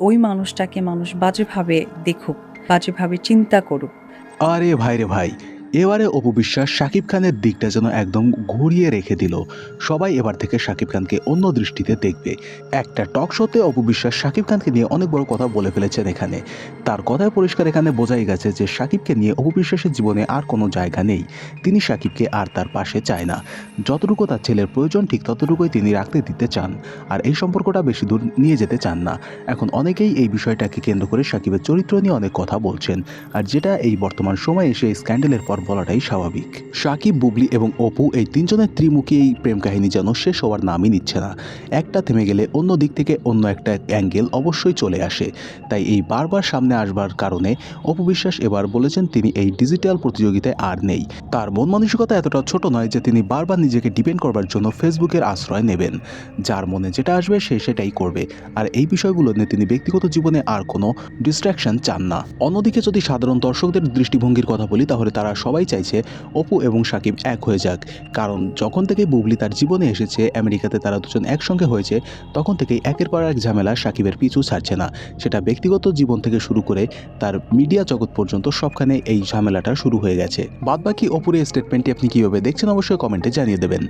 ওই মানুষটাকে মানুষ বাজেভাবে দেখুক বাজেভাবে চিন্তা করুক। আরে ভাই রে ভাই এবারে অপু বিশ্বাস শাকিব খানের দিকটা যেন একদম ঘুরিয়ে রেখে দিল। সবাই এবার থেকে শাকিব খানকে অন্য দৃষ্টিতে দেখবে। একটা টক শোতে অপু বিশ্বাস শাকিব খানকে নিয়ে অনেক বড় কথা বলে ফেলেছেন এখানে। তার কথায় পরিষ্কার এখানে বোঝাই গেছে যে শাকিবকে নিয়ে অপু বিশ্বাসের জীবনে আর কোনো জায়গা নেই। তিনি শাকিবকে আর তার পাশে চায় না। যতটুকু তার ছেলের প্রয়োজন, ঠিক ততটুকুই তিনি রাখতে দিতে চান। আর এই সম্পর্কটা বেশি দূর নিয়ে যেতে চান না। এখন অনেকেই এই বিষয়টাকে কেন্দ্র করে শাকিবের চরিত্র নিয়ে অনেক কথা বলছেন। আর যেটা এই বর্তমান সময়ে এসে স্ক্যান্ডেলের পর বলাটাই স্বাভাবিক। সাকিব, বুবলি এবং অপু এই তিনজনের ত্রিমুখী এই প্রেম কাহিনী যেন শেষ হওয়ার নামই নিচ্ছে না। একটা থেমে গেলে অন্য দিক থেকে অন্য একটা অ্যাঙ্গেল অবশ্যই চলে আসে। তাই এই বারবার সামনে আসবার কারণে অপু বিশ্বাস এবার বলেছেন তিনি এই ডিজিটাল প্রতিযোগিতায় আর নেই। তার মন মানসিকতা এতটা ছোট নয় যে তিনি বারবার নিজেকে ডিপেন্ড করবার জন্য ফেসবুকের আশ্রয় নেবেন। যার মনে যেটা আসবে সে সেটাই করবে। আর এই বিষয়গুলো নিয়ে তিনি ব্যক্তিগত জীবনে আর কোনো ডিস্ট্রাকশন চান না। অন্যদিকে যদি সাধারণ দর্শকদের দৃষ্টিভঙ্গির কথা বলি, তাহলে তারা সবাই চাইছে অপু এবং সাকিব এক হয়ে যাক। কারণ যখন থেকে বুবলি তার জীবনে এসেছে, আমেরিকাতে তারা দুজন একসঙ্গে হয়েছে, তখন থেকেই একের পর এক ঝামেলা সাকিবের পিছু ছাড়ছে না। সেটা ব্যক্তিগত জীবন থেকে শুরু করে তার মিডিয়া জগৎ পর্যন্ত সবখানে এই ঝামেলাটা শুরু হয়ে গেছে। বাদবাকি অপুর এই স্টেটমেন্টটি আপনি কীভাবে দেখছেন, অবশ্যই কমেন্টে জানিয়ে দেবেন।